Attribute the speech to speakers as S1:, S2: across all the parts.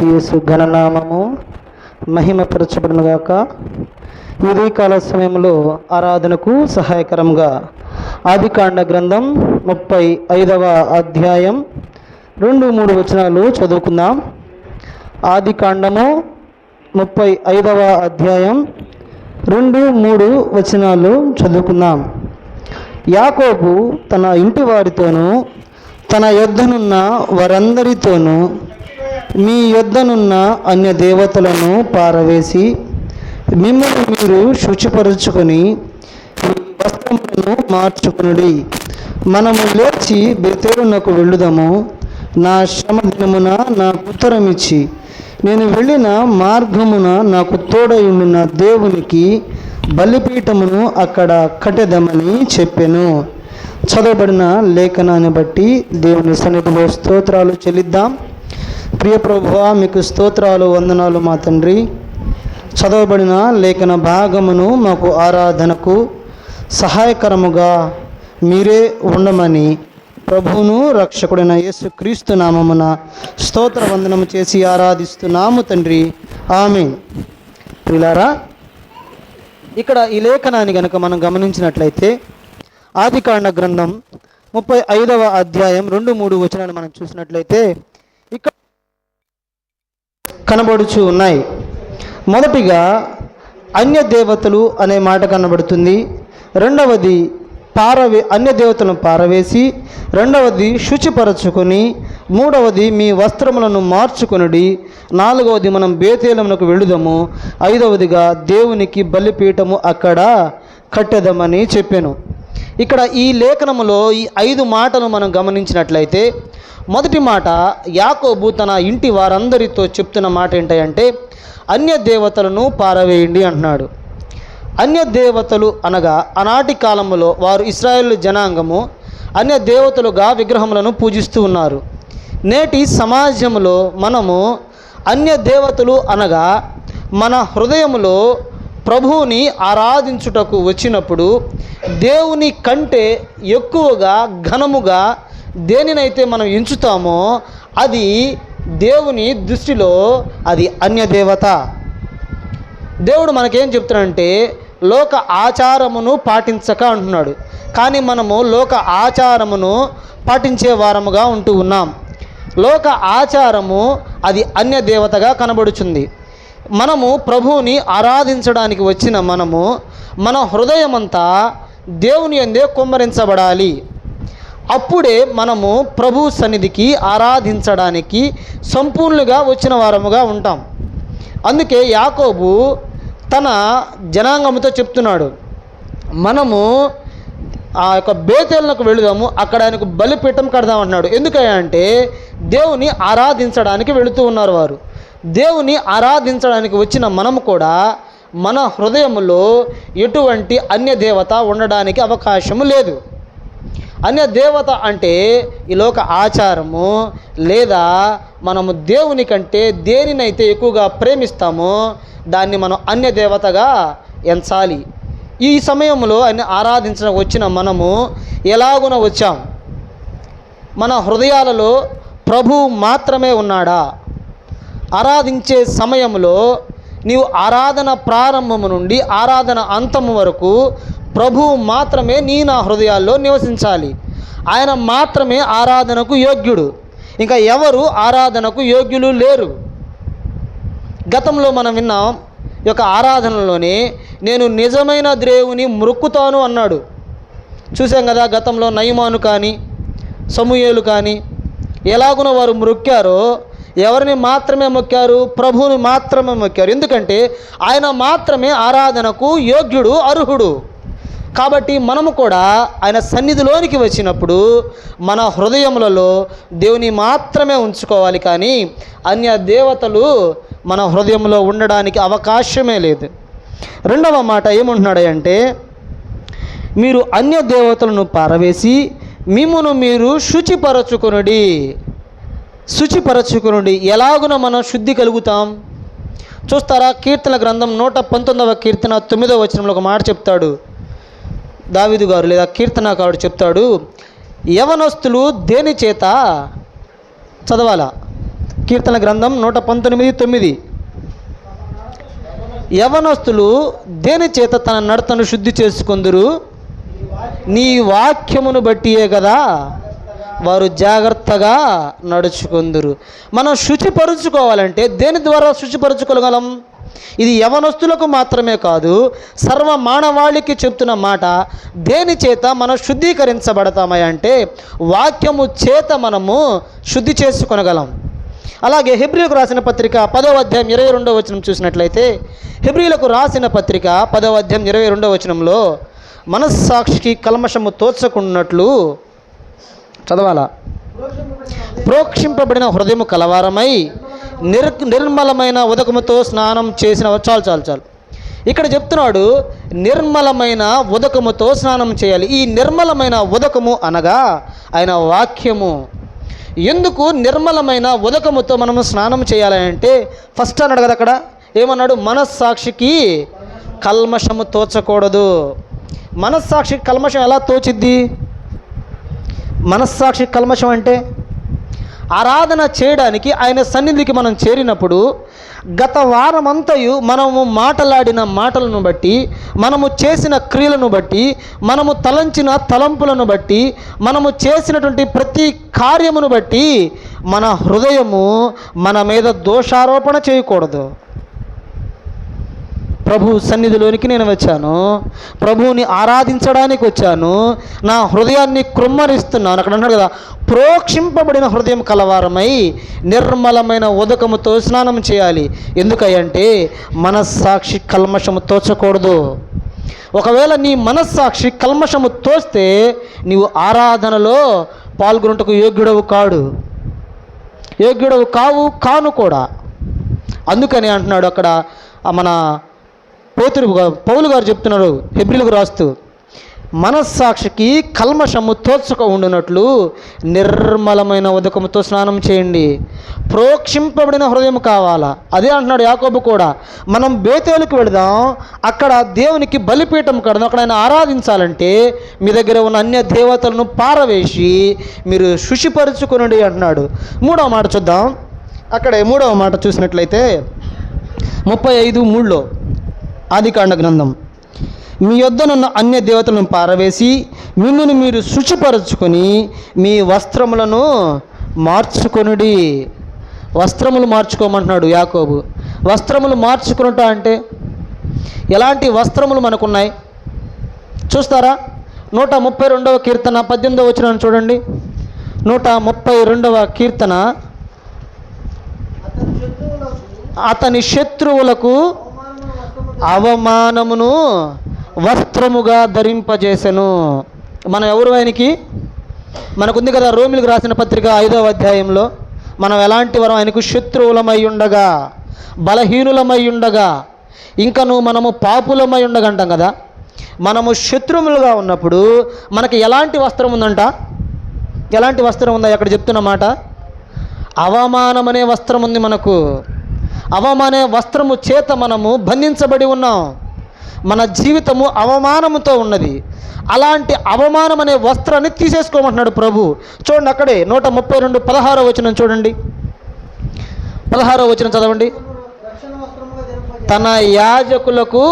S1: క్రీస్తుయేసు ఘననామము మహిమపరచబడునుగాక ఇది కాల సమయంలో ఆరాధనకు సహాయకరంగా ఆదికాండ గ్రంథం ముప్పై ఐదవ అధ్యాయం రెండు మూడు వచనాలు చదువుకుందాం. ఆదికాండము ముప్పై ఐదవ అధ్యాయం రెండు మూడు వచనాలు చదువుకుందాం. యాకోబు తన ఇంటి వారితోనూ తన యొద్దనున్న వారందరితోనూ మీ యొద్దనున్న అన్య దేవతలను పారవేసి మిమ్మల్ని మీరు శుచిపరుచుకొని వస్త్రములను మార్చుకునుడి. మనము లేచి బెతేరునకు వెళ్ళుదాము. నా శ్రమ దినమున నాకు ఉత్తరమిచ్చి నేను వెళ్ళిన మార్గమున నాకు తోడయుండిన దేవునికి బలిపీఠమును అక్కడ కట్టెదమని చెప్పెను. చదవబడిన లేఖనాన్ని బట్టి దేవుని సన్నిధిలో స్తోత్రాలు చెల్లిద్దాం. ప్రియ ప్రభువా మీకు స్తోత్రాలు వందనాలు మా తండ్రి. చదవబడిన లేఖన భాగమును మాకు ఆరాధనకు సహాయకరముగా మీరే ఉండమని ప్రభువును రక్షకుడైన యేసు క్రీస్తు నామమున స్తోత్ర వందనము చేసి ఆరాధిస్తున్నాము తండ్రి. ఆమె ప్రిలారా ఇక్కడ ఈ లేఖనాన్ని గనుక మనం గమనించినట్లయితే ఆదికాండ గ్రంథం ముప్పై ఐదవ అధ్యాయం రెండు మూడు వచనాలు మనం చూసినట్లయితే కనబడుచు ఉన్నాయి. మొదటిగా అన్య దేవతలు అనే మాట కనబడుతుంది. రెండవది పారవే అన్య దేవతలను పారవేసి రెండవది శుచిపరచుకొని మూడవది మీ వస్త్రములను మార్చుకొనుడి నాలుగవది మనం బేతేలమునకు వెళుదము ఐదవదిగా దేవునికి బలిపీఠము అక్కడ కట్టెదమని చెప్పాను. ఇక్కడ ఈ లేఖనములో ఈ ఐదు మాటలు మనం గమనించినట్లయితే మొదటి మాట యాకోబు తన ఇంటి వారందరితో చెప్తున్న మాట ఏంటంటే అన్య దేవతలను పారవేయండి అంటున్నాడు. అన్య దేవతలు అనగా ఆనాటి కాలంలో వారు ఇస్రాయేల్ జనాంగము అన్య దేవతలుగా విగ్రహములను పూజిస్తూ ఉన్నారు. నేటి సమాజంలో మనము అన్య దేవతలు అనగా మన హృదయంలో ప్రభువుని ఆరాధించుటకు వచ్చినప్పుడు దేవుని కంటే ఎక్కువగా ఘనముగా దేనినైతే మనం ఎంచుతామో అది దేవుని దృష్టిలో అది అన్యదేవత. దేవుడు మనకేం చెప్తున్నాడంటే లోక ఆచారమును పాటించక అంటున్నాడు. కానీ మనము లోక ఆచారమును పాటించే వారముగా ఉంటూ ఉన్నాం. లోక ఆచారము అది అన్య దేవతగా కనబడుచుంది. మనము ప్రభువుని ఆరాధించడానికి వచ్చిన మనము మన హృదయమంతా దేవుని అందే కుమ్మరించబడాలి. అప్పుడే మనము ప్రభు సన్నిధికి ఆరాధించడానికి సంపూర్ణంగా వచ్చిన వారముగా ఉంటాం. అందుకే యాకోబు తన జనాంగముతో చెప్తున్నాడు మనము ఆ యొక్క బేతేలకు వెళుదాము అక్కడ ఆయనకు బలిపీఠం కడదాం అన్నాడు ఎందుకంటే దేవుని ఆరాధించడానికి వెళుతూ ఉన్నారు వారు. దేవుని ఆరాధించడానికి వచ్చిన మనము కూడా మన హృదయములో ఎటువంటి అన్య దేవత ఉండడానికి అవకాశము లేదు. అన్య దేవత అంటే ఈ లోక ఆచారము లేదా మనము దేవుని కంటే దేనినైతే ఎక్కువగా ప్రేమిస్తామో దాన్ని మనం అన్య దేవతగా ఎంచాలి. ఈ సమయంలో ఆయన ఆరాధించడం వచ్చిన మనము ఎలాగున వచ్చాం? మన హృదయాలలో ప్రభు మాత్రమే ఉన్నాడా? ఆరాధించే సమయంలో నీవు ఆరాధన ప్రారంభము నుండి ఆరాధన అంతము వరకు ప్రభువు మాత్రమే నీ నా హృదయాల్లో నివసించాలి. ఆయన మాత్రమే ఆరాధనకు యోగ్యుడు. ఇంకా ఎవరు ఆరాధనకు యోగ్యులు లేరు? గతంలో మనం విన్నాం ఈ యొక్క ఆరాధనలోనే నేను నిజమైన దేవుని మృక్కుతాను అన్నాడు. చూసాం కదా గతంలో నయమాను కానీ సమూయేలు కానీ ఎలాగున వారు మొక్కారో ఎవరిని మాత్రమే మొక్కారు? ప్రభువుని మాత్రమే మొక్కారు. ఎందుకంటే ఆయన మాత్రమే ఆరాధనకు యోగ్యుడు అర్హుడు. కాబట్టి మనము కూడా ఆయన సన్నిధిలోనికి వచ్చినప్పుడు మన హృదయములలో దేవుని మాత్రమే ఉంచుకోవాలి కానీ అన్య దేవతలు మన హృదయంలో ఉండడానికి అవకాశమే లేదు. రెండవ మాట ఏమంటున్నాడు అంటే మీరు అన్య దేవతలను పారవేసి మిమ్మును మీరు శుచిపరచుకునుడి. శుచిపరచుకొనుడి. ఎలాగున మనం శుద్ధి కలుగుతాం? చూస్తారా కీర్తన గ్రంథం నూట పంతొమ్మిదవ కీర్తన తొమ్మిదవ వచనంలో ఒక మాట చెప్తాడు. దావిదు గారు లేదా కీర్తనకారుడు చెప్తాడు యవనస్తులు దేని చేత? చదవాలా? కీర్తన గ్రంథం నూట పంతొమ్మిది తొమ్మిది. యవనస్తులు దేని చేత తన నడతను శుద్ధి చేసుకుందురు? నీ వాక్యమును బట్టియే కదా? వారు జాగ్రత్తగా నడుచుకుందురు. మనం శుచిపరుచుకోవాలంటే దేని ద్వారా శుచిపరుచుకోగలం? ఇది యవనస్తులకు మాత్రమే కాదు సర్వ మానవాళికి చెప్తున్న మాట. దేని చేత మనం శుద్ధీకరించబడతామా అంటే వాక్యము చేత మనము శుద్ధి చేసుకొనగలం. అలాగే హెబ్రిలకు రాసిన పత్రిక పదవ అధ్యాయం ఇరవై రెండవ వచనం చూసినట్లయితే హెబ్రిలకు రాసిన పత్రిక పదవ అధ్యాయం ఇరవై రెండవ వచనంలో మనస్సాక్షికి కల్మషము తోచకున్నట్లు చదవాలా? ప్రోక్షింపబడిన హృదయము కలవారమై నిర్ నిర్మలమైన ఉదకముతో స్నానం చేసిన చాలు చాలు చాలు. ఇక్కడ చెప్తున్నాడు నిర్మలమైన ఉదకముతో స్నానం చేయాలి. ఈ నిర్మలమైన ఉదకము అనగా ఆయన వాక్యము. ఎందుకు నిర్మలమైన ఉదకముతో మనము స్నానం చేయాలంటే ఫస్ట్ అన్నాడు కదా అక్కడ ఏమన్నాడు? మనస్సాక్షికి కల్మషము తోచకూడదు. మనస్సాక్షికి కల్మషం ఎలా తోచిద్ది? మనస్సాక్షి కల్మషం అంటే ఆరాధన చేయడానికి ఆయన సన్నిధికి మనం చేరినప్పుడు గత వారమంతయు మనము మాటలాడిన మాటలను బట్టి మనము చేసిన క్రియలను బట్టి మనము తలంచిన తలంపులను బట్టి మనము చేసినటువంటి ప్రతి కార్యమును బట్టి మన హృదయము మన మీద దోషారోపణ చేయకూడదు. ప్రభు సన్నిధిలోనికి నేను వచ్చాను. ప్రభువుని ఆరాధించడానికి వచ్చాను. నా హృదయాన్ని కృమ్మరిస్తున్నాను అక్కడ అన్నాడు కదా ప్రోక్షింపబడిన హృదయం కలవారమై నిర్మలమైన ఉదకముతో స్నానం చేయాలి. ఎందుకంటే మనస్సాక్షి కల్మషము తోచకూడదు. ఒకవేళ నీ మనస్సాక్షి కల్మషము తోస్తే నీవు ఆరాధనలో పాల్గొనుటకు యోగ్యుడవు కాడు. యోగ్యుడవు కావు కాను కూడా. అందుకని అంటున్నాడు అక్కడ మన పోతురు పౌలు గారు చెప్తున్నారు హెబ్రిలకు రాస్తూ మనస్సాక్షికి కల్మషము తోచుక ఉండునట్లు నిర్మలమైన ఉదకముతో స్నానం చేయండి. ప్రోక్షింపబడిన హృదయం కావాలా? అదే అంటున్నాడు యాకోబు కూడా. మనం బేతేలకు వెళదాం. అక్కడ దేవునికి బలిపీఠం కడదాం. అక్కడ ఆయన ఆరాధించాలంటే మీ దగ్గర ఉన్న అన్య దేవతలను పారవేసి మీరు శుచిపరుచుకునండి అంటున్నాడు. మూడవ మాట చూద్దాం. అక్కడ మూడవ మాట చూసినట్లయితే ముప్పై ఐదు మూడులో ఆదికాండ గ్రంథం. మీ యొద్దనున్న అన్య దేవతలను పారవేసి మిమ్మల్ని మీరు శుచిపరచుకొని మీ వస్త్రములను మార్చుకొనుడి. వస్త్రములు మార్చుకోమంటున్నాడు యాకోబు. వస్త్రములు మార్చుకునుట అంటే ఎలాంటి వస్త్రములు మనకున్నాయి? చూస్తారా? నూట ముప్పై రెండవ కీర్తన పద్దెనిమిదవ వచ్చిన చూడండి. నూట ముప్పై రెండవ కీర్తన. అతని శత్రువులకు అవమానమును వస్త్రముగా ధరింపజేసెను. మనం ఎవరు ఆయనకి? మనకుంది కదా రోమిలకు రాసిన పత్రిక ఐదవ అధ్యాయంలో మనం ఎలాంటి వరం ఆయనకు? శత్రువులమై ఉండగా బలహీనులమై ఉండగా ఇంకను మనము పాపులమై ఉండగంటాం కదా. మనము శత్రువులుగా ఉన్నప్పుడు మనకి ఎలాంటి వస్త్రం ఉందంట? ఎలాంటి వస్త్రం ఉందా? అక్కడ చెప్తున్న మాట అవమానం అనే వస్త్రం ఉంది మనకు. అవమానే వస్త్రము చేత మనము బంధించబడి ఉన్నాం. మన జీవితము అవమానముతో ఉన్నది. అలాంటి అవమానం అనే వస్త్రాన్ని తీసేసుకోమంటున్నాడు ప్రభు. చూడండి అక్కడే నూట ముప్పై రెండు పదహారో వచనం చూడండి. పదహారో వచనం చదవండి. తన యాజకులకు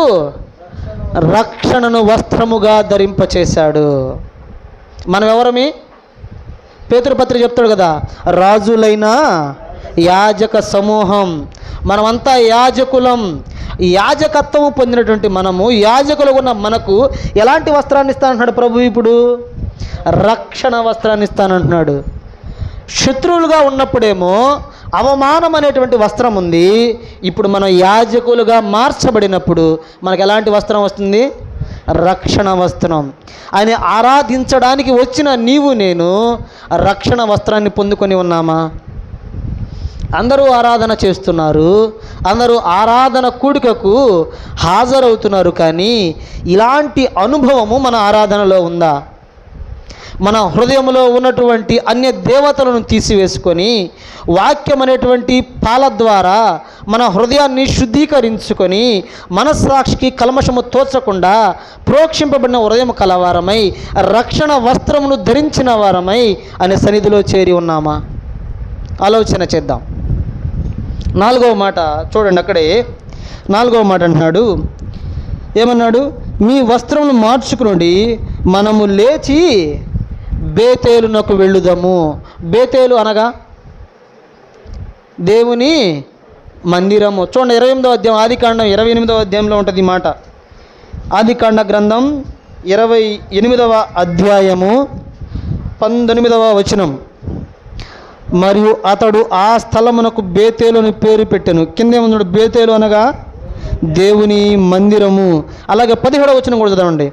S1: రక్షణను వస్త్రముగా ధరింపచేశాడు. మనం ఎవరమి పేతురుపత్రి చెప్తాడు కదా రాజులైన యాజక సమూహం. మనమంతా యాజకులం. యాజకత్వము పొందినటువంటి మనము యాజకులు ఉన్న మనకు ఎలాంటి వస్త్రాన్ని ఇస్తానంటున్నాడు ప్రభు ఇప్పుడు? రక్షణ వస్త్రాన్ని ఇస్తానంటున్నాడు. శత్రువులుగా ఉన్నప్పుడేమో అవమానం అనేటువంటి వస్త్రం ఉంది. ఇప్పుడు మనం యాజకులుగా మార్చబడినప్పుడు మనకు ఎలాంటి వస్త్రం వస్తుంది? రక్షణ వస్త్రం. ఆయన ఆరాధించడానికి వచ్చిన నీవు నేను రక్షణ వస్త్రాన్ని పొందుకొని ఉన్నామా? అందరూ ఆరాధన చేస్తున్నారు అందరూ ఆరాధన కూడికకు హాజరవుతున్నారు కానీ ఇలాంటి అనుభవము మన ఆరాధనలో ఉందా? మన హృదయంలో ఉన్నటువంటి అన్య దేవతలను తీసివేసుకొని వాక్యం అనేటువంటి పాల ద్వారా మన హృదయాన్ని శుద్ధీకరించుకొని మనస్సాక్షికి కల్మషము తోచకుండా ప్రోక్షింపబడిన హృదయం కలవారమై రక్షణ వస్త్రమును ధరించిన వారమై అనే సన్నిధిలో చేరి ఉన్నామా? ఆలోచన చేద్దాం. నాలుగవ మాట చూడండి అక్కడే. నాలుగవ మాట అంటున్నాడు. ఏమన్నాడు? మీ వస్త్రమును మార్చుకునండి మనము లేచి బేతేలునకు వెళ్ళుదాము. బేతేలు అనగా దేవుని మందిరము. చూడండి ఇరవై ఎనిమిదవ అధ్యాయం ఆదికాండం ఇరవై ఎనిమిదవ అధ్యాయంలో ఉంటుంది ఈ మాట. ఆదికాండ గ్రంథం ఇరవై ఎనిమిదవ అధ్యాయము పంతొమ్మిదవ వచనం. మరియు అతడు ఆ స్థలమునకు బేతేలు అని పేరు కిందే ముందు బేతేలు అనగా దేవుని మందిరము. అలాగే పదిహేడవ వచనం కూడా చదవండి.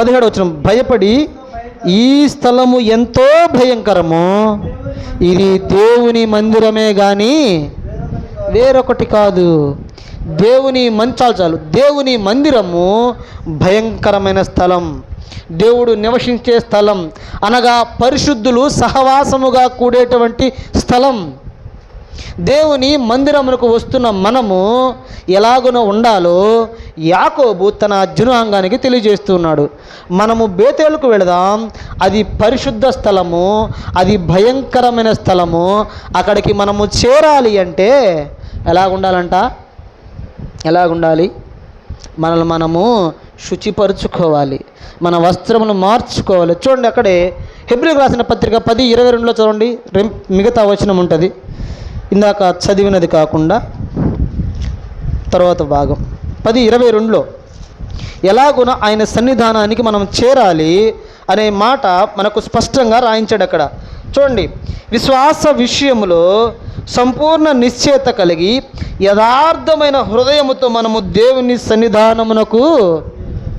S1: పదిహేడవ వచనం. భయపడి ఈ స్థలము ఎంతో భయంకరము. ఇది దేవుని మందిరమే కానీ వేరొకటి కాదు. దేవుని మంచాలు చాలు. దేవుని మందిరము భయంకరమైన స్థలం. దేవుడు నివసించే స్థలం. అనగా పరిశుద్ధులు సహవాసముగా కూడేటువంటి స్థలం. దేవుని మందిరమునకు వస్తున్న మనము ఎలాగున ఉండాలో యాకోబు తన అర్జునాంగానికి తెలియజేస్తున్నాడు. మనము బేతేలకు వెళదాం. అది పరిశుద్ధ స్థలము. అది భయంకరమైన స్థలము. అక్కడికి మనము చేరాలి అంటే ఎలాగుండాలంట? ఎలాగుండాలి? మనల్ని మనము శుచిపరుచుకోవాలి. మన వస్త్రములు మార్చుకోవాలి. చూడండి అక్కడే హెబ్రిల్ రాసిన పత్రిక పది ఇరవై రెండులో చూడండి. రెం మిగతా వచనం ఉంటుంది. ఇందాక చదివినది కాకుండా తర్వాత భాగం. పది ఇరవై రెండులో ఎలాగున ఆయన సన్నిధానానికి మనం చేరాలి అనే మాట మనకు స్పష్టంగా రాయించాడు అక్కడ. చూడండి విశ్వాస విషయములో సంపూర్ణ నిశ్చయత కలిగి యథార్థమైన హృదయముతో మనము దేవుని సన్నిధానమునకు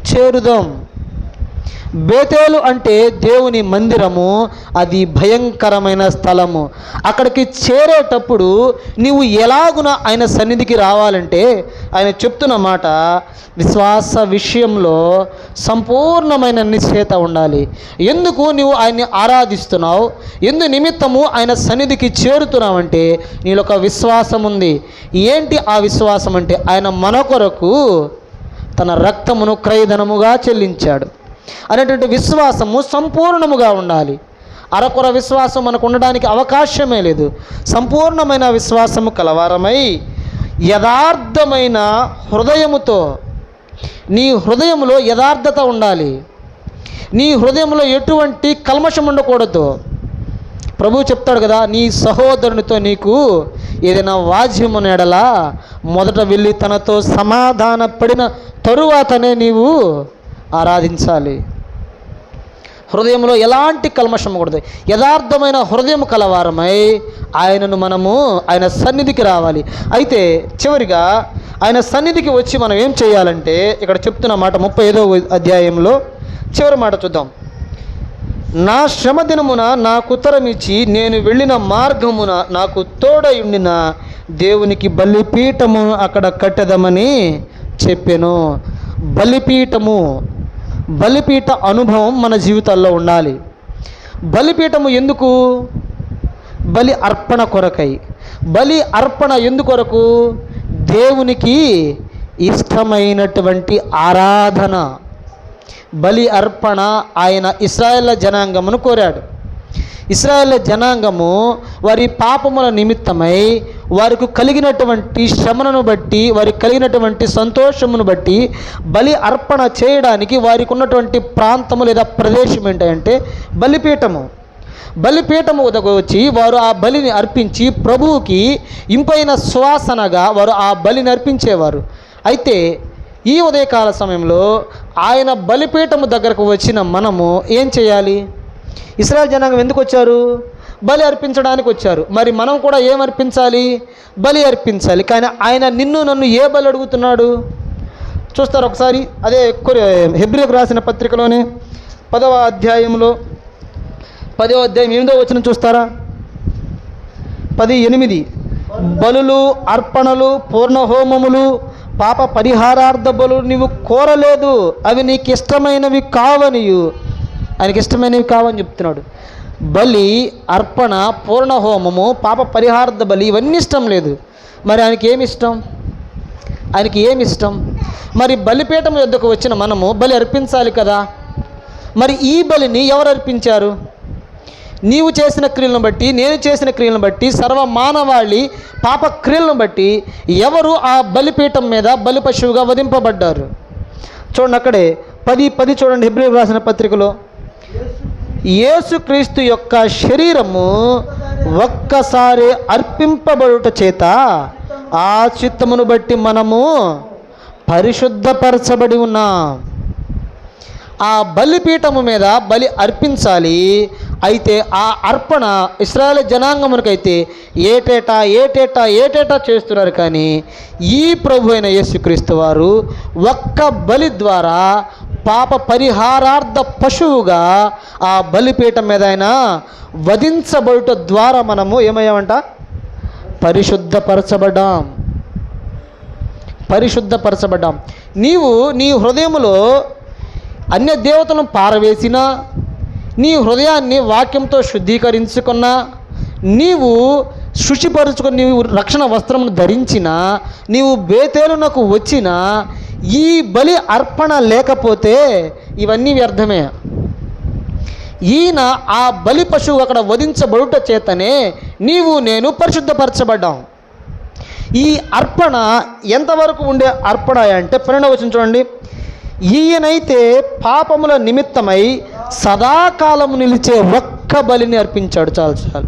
S1: చేరుదాం. బేతేలు అంటే దేవుని మందిరము అది భయంకరమైన స్థలము. అక్కడికి చేరేటప్పుడు నీవు ఎలాగున ఆయన సన్నిధికి రావాలంటే ఆయన చెప్తున్న మాట విశ్వాస విషయంలో సంపూర్ణమైన నిశ్చేత ఉండాలి. ఎందుకు నీవు ఆయన్ని ఆరాధిస్తున్నావు? ఎందు నిమిత్తము ఆయన సన్నిధికి చేరుతున్నావంటే నీలో ఒక విశ్వాసం ఉంది ఏంటి ఆ విశ్వాసం అంటే ఆయన మన కొరకు తన రక్తమును క్రయధనముగా చెల్లించాడు. అనేటువంటి విశ్వాసము సంపూర్ణముగా ఉండాలి. అరకొర విశ్వాసం మనకు ఉండడానికి అవకాశమే లేదు. సంపూర్ణమైన విశ్వాసము కలవారమై యథార్థమైన హృదయముతో నీ హృదయంలో యథార్థత ఉండాలి. నీ హృదయంలో ఎటువంటి కల్మషం ఉండకూడదు ప్రభువు చెప్తాడు కదా నీ సహోదరునితో నీకు ఏదైనా వాజ్యము నెడలా? మొదట వెళ్ళి తనతో సమాధాన పడిన తరువాతనే నీవు ఆరాధించాలి. హృదయంలో ఎలాంటి కల్మషం కూడదు యథార్థమైన హృదయం కలవారమై ఆయనను మనము ఆయన సన్నిధికి రావాలి. అయితే చివరిగా ఆయన సన్నిధికి వచ్చి మనం ఏం చేయాలంటే ఇక్కడ చెప్తున్న మాట ముప్పై ఐదో అధ్యాయంలో చివరి మాట చూద్దాం. నా శ్రమ దినమున నాకు ఉత్తరమిచ్చి నేను వెళ్ళిన మార్గమున నాకు తోడయుండిన దేవునికి బలిపీఠము అక్కడ కట్టదమని చెప్పాను. బలిపీఠము బలిపీఠ అనుభవం మన జీవితాల్లో ఉండాలి. బలిపీఠము ఎందుకు? బలి అర్పణ కొరకై. బలి అర్పణ ఎందుకొరకు? దేవునికి ఇష్టమైనటువంటి ఆరాధన. బలి అర్పణ ఆయన ఇస్రాయేళ్ళ జనాంగమును కోరాడు. ఇస్రాయేల్ జనాంగము వారి పాపముల నిమిత్తమై వారికి కలిగినటువంటి శ్రమను బట్టి వారికి కలిగినటువంటి సంతోషమును బట్టి బలి అర్పణ చేయడానికి వారికి ఉన్నటువంటి ప్రాంతము లేదా ప్రదేశం ఏంటంటే బలిపీఠము. బలిపీఠము వచ్చి వారు ఆ బలిని అర్పించి ప్రభువుకి ఇంపైన సువాసనగా వారు ఆ బలిని అర్పించేవారు. అయితే ఈ ఉదయకాల సమయంలో ఆయన బలిపీఠము దగ్గరకు వచ్చిన మనము ఏం చేయాలి? ఇస్రాయల్ జనాంగం ఎందుకు వచ్చారు? బలి అర్పించడానికి వచ్చారు. మరి మనం కూడా ఏం అర్పించాలి? బలి అర్పించాలి. కానీ ఆయన నిన్ను నన్ను ఏ బలి అడుగుతున్నాడు? చూస్తారు ఒకసారి అదే ఎక్కువ హెబ్రిలకు రాసిన పత్రికలోనే పదవ అధ్యాయంలో పదవ అధ్యాయం ఎనిమిదో వచ్చిన చూస్తారా? పది ఎనిమిది. బలులు అర్పణలు పూర్ణ హోమములు పాప పరిహారార్థ బలు నీవు కోరలేదు. అవి నీకు ఇష్టమైనవి కావనియు. ఆయనకి ఇష్టమైనవి కావని చెప్తున్నాడు. బలి అర్పణ పూర్ణ హోమము పాప పరిహార్థ బలి ఇవన్నీ ఇష్టం లేదు. మరి ఆయనకి ఏమి ఇష్టం? ఆయనకి ఏమి ఇష్టం? మరి బలిపీఠం యొద్దకు వచ్చిన మనము బలి అర్పించాలి కదా. మరి ఈ బలిని ఎవరు అర్పించారు? నీవు చేసిన క్రియలను బట్టి నేను చేసిన క్రియలను బట్టి సర్వ మానవాళి పాప క్రియలను బట్టి ఎవరు ఆ బలిపీఠం మీద బలి పశువుగా వధింపబడ్డారు? చూడండి అక్కడే పది పది చూడండి హిబ్రి రాసిన పత్రికలో. యేసుక్రీస్తు యొక్క శరీరము ఒక్కసారి అర్పింపబడుట చేత ఆ చిత్తమును బట్టి మనము పరిశుద్ధపరచబడి ఉన్నాం. ఆ బలిపీఠము మీద బలి అర్పించాలి. అయితే ఆ అర్పణ ఇస్రాయల్ జనాంగమునకైతే ఏటేటా ఏటేటా ఏటేటా చేస్తున్నారు కానీ ఈ ప్రభు అయిన యేసుక్రీస్తు వారు ఒక్క బలి ద్వారా పాప పరిహారార్థ పశువుగా ఆ బలిపీఠం మీద ఆయన వధించబడుట ద్వారా మనము ఏమయ్యామంట? పరిశుద్ధపరచబడ్డాం. పరిశుద్ధపరచబడ్డాం. నీవు నీ హృదయంలో అన్య దేవతలను పారవేసినా నీ హృదయాన్ని వాక్యంతో శుద్ధీకరించుకున్నా నీవు శుచిపరుచుకొని నీవు రక్షణ వస్త్రమును ధరించిన నీవు బేతేలునకు వచ్చిన ఈ బలి అర్పణ లేకపోతే ఇవన్నీ వ్యర్థమే. ఈయన ఆ బలి పశువు అక్కడ వధించబడుట చేతనే నీవు నేను పరిశుద్ధపరచబడ్డాం ఈ అర్పణ ఎంతవరకు ఉండే అర్పణ అంటే పన్నెండవ చూడండి. ఈయనైతే పాపముల నిమిత్తమై సదాకాలము నిలిచే ఒక్క బలిని అర్పించాడు చాలు చాలు.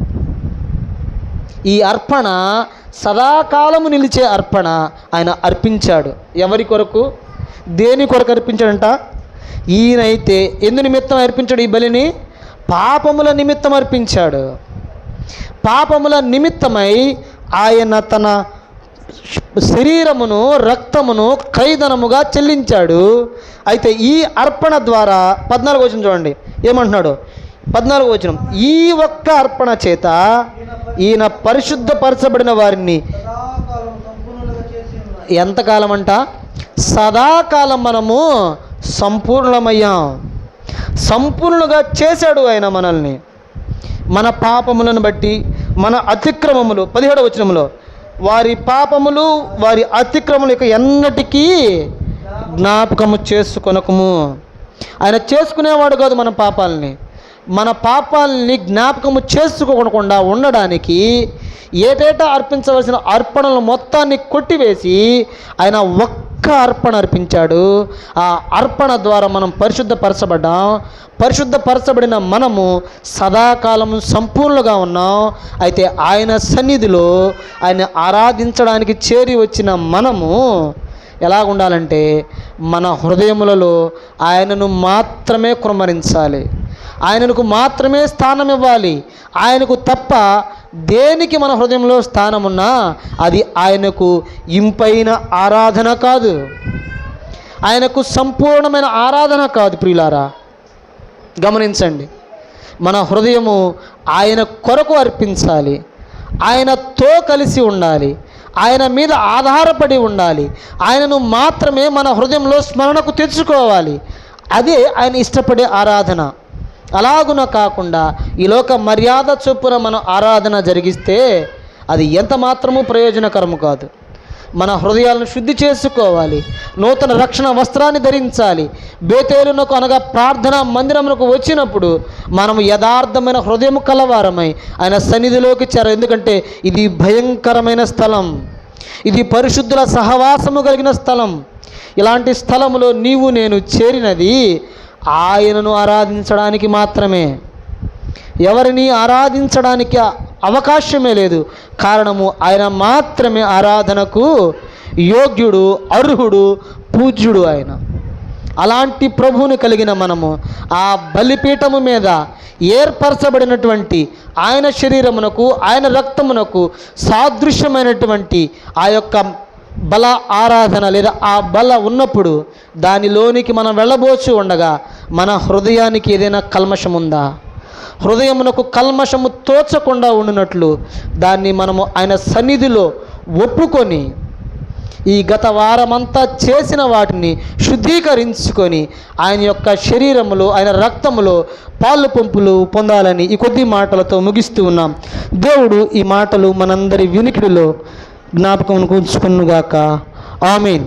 S1: ఈ అర్పణ సదాకాలము నిలిచే అర్పణ ఆయన అర్పించాడు. ఎవరి కొరకు? దేని కొరకు అర్పించాడంట? ఈయనైతే ఎందు నిమిత్తం అర్పించాడు ఈ బలిని? పాపముల నిమిత్తం అర్పించాడు. పాపముల నిమిత్తమై ఆయన తన శరీరమును రక్తమును ఖైదనముగా చెల్లించాడు. అయితే ఈ అర్పణ ద్వారా పద్నాలుగు వచనం చూడండి. ఏమంటున్నాడు? పద్నాలుగు వచనం. ఈ ఒక్క అర్పణ చేత ఈయన పరిశుద్ధపరచబడిన వారిని ఎంతకాలం అంట సదాకాలం మనము సంపూర్ణమయ్యాం సంపూర్ణగా చేశాడు ఆయన మనల్ని. మన పాపములను బట్టి మన అతిక్రమములు పదిహేడవ వచనంలో వారి పాపములు వారి అతిక్రమములు యొక్క ఎన్నటికీ జ్ఞాపకము చేసుకొనకము. ఆయన చేసుకునేవాడు కాదు మన పాపాలని. మన పాపాలని జ్ఞాపకము చేసుకోకుండా ఉండడానికి ఏటేటా అర్పించవలసిన అర్పణలు మొత్తాన్ని కొట్టివేసి ఆయన ఒక్క అర్పణ అర్పించాడు. ఆ అర్పణ ద్వారా మనం పరిశుద్ధపరచబడ్డాం. పరిశుద్ధపరచబడిన మనము సదాకాలము సంపూర్ణంగా ఉన్నాం. అయితే ఆయన సన్నిధిలో ఆయన ఆరాధించడానికి చేరి వచ్చిన మనము ఎలా ఉండాలంటే మన హృదయములలో ఆయనను మాత్రమే కుమ్మరించాలి ఆయనకు మాత్రమే స్థానం ఇవ్వాలి ఆయనకు తప్ప దేనికి మన హృదయంలో స్థానమున్నా అది ఆయనకు ఇంపైన ఆరాధన కాదు. ఆయనకు సంపూర్ణమైన ఆరాధన కాదు ప్రియులారా. గమనించండి. మన హృదయము ఆయన కొరకు అర్పించాలి. ఆయనతో కలిసి ఉండాలి. ఆయన మీద ఆధారపడి ఉండాలి. ఆయనను మాత్రమే మన హృదయంలో స్మరణకు తెచ్చుకోవాలి. అదే ఆయన ఇష్టపడే ఆరాధన. అలాగున కాకుండా ఈ లోక మర్యాద చొప్పున మనం ఆరాధన జరిగిస్తే అది ఎంత మాత్రము ప్రయోజనకరము కాదు. మన హృదయాలను శుద్ధి చేసుకోవాలి. నూతన రక్షణ వస్త్రాన్ని ధరించాలి. బేతేలునకు అనగా ప్రార్థన మందిరమునకు వచ్చినప్పుడు మనము యథార్థమైన హృదయం కలవారమై ఆయన సన్నిధిలోకి చేర ఎందుకంటే ఇది భయంకరమైన స్థలం. ఇది పరిశుద్ధుల సహవాసము కలిగిన స్థలం. ఇలాంటి స్థలములో నీవు నేను చేరినది ఆయనను ఆరాధించడానికి మాత్రమే. ఎవరిని ఆరాధించడానికి అవకాశమే లేదు. కారణము ఆయన మాత్రమే ఆరాధనకు యోగ్యుడు అర్హుడు పూజ్యుడు ఆయన. అలాంటి ప్రభువుని కలిగిన మనము ఆ బలిపీఠము మీద ఏర్పరచబడినటువంటి ఆయన శరీరమునకు ఆయన రక్తమునకు సాదృశ్యమైనటువంటి ఆ యొక్క బల ఆరాధన లేదా ఆ బల ఉన్నప్పుడు దానిలోనికి మనం వెళ్ళబోచు ఉండగా మన హృదయానికి ఏదైనా కల్మషం ఉందా? హృదయమునకు కల్మషము తోచకుండా ఉండినట్లు దాన్ని మనము ఆయన సన్నిధిలో ఒప్పుకొని ఈ గత వారమంతా చేసిన వాటిని శుద్ధీకరించుకొని ఆయన యొక్క శరీరములో ఆయన రక్తములో పాలు పంపులు పొందాలని ఈ కొద్ది మాటలతో ముగిస్తూ ఉన్నాం. దేవుడు ఈ మాటలు మనందరి వినికిడిలో జ్ఞాపకం ఉంచుకునుగాక ఆమెన్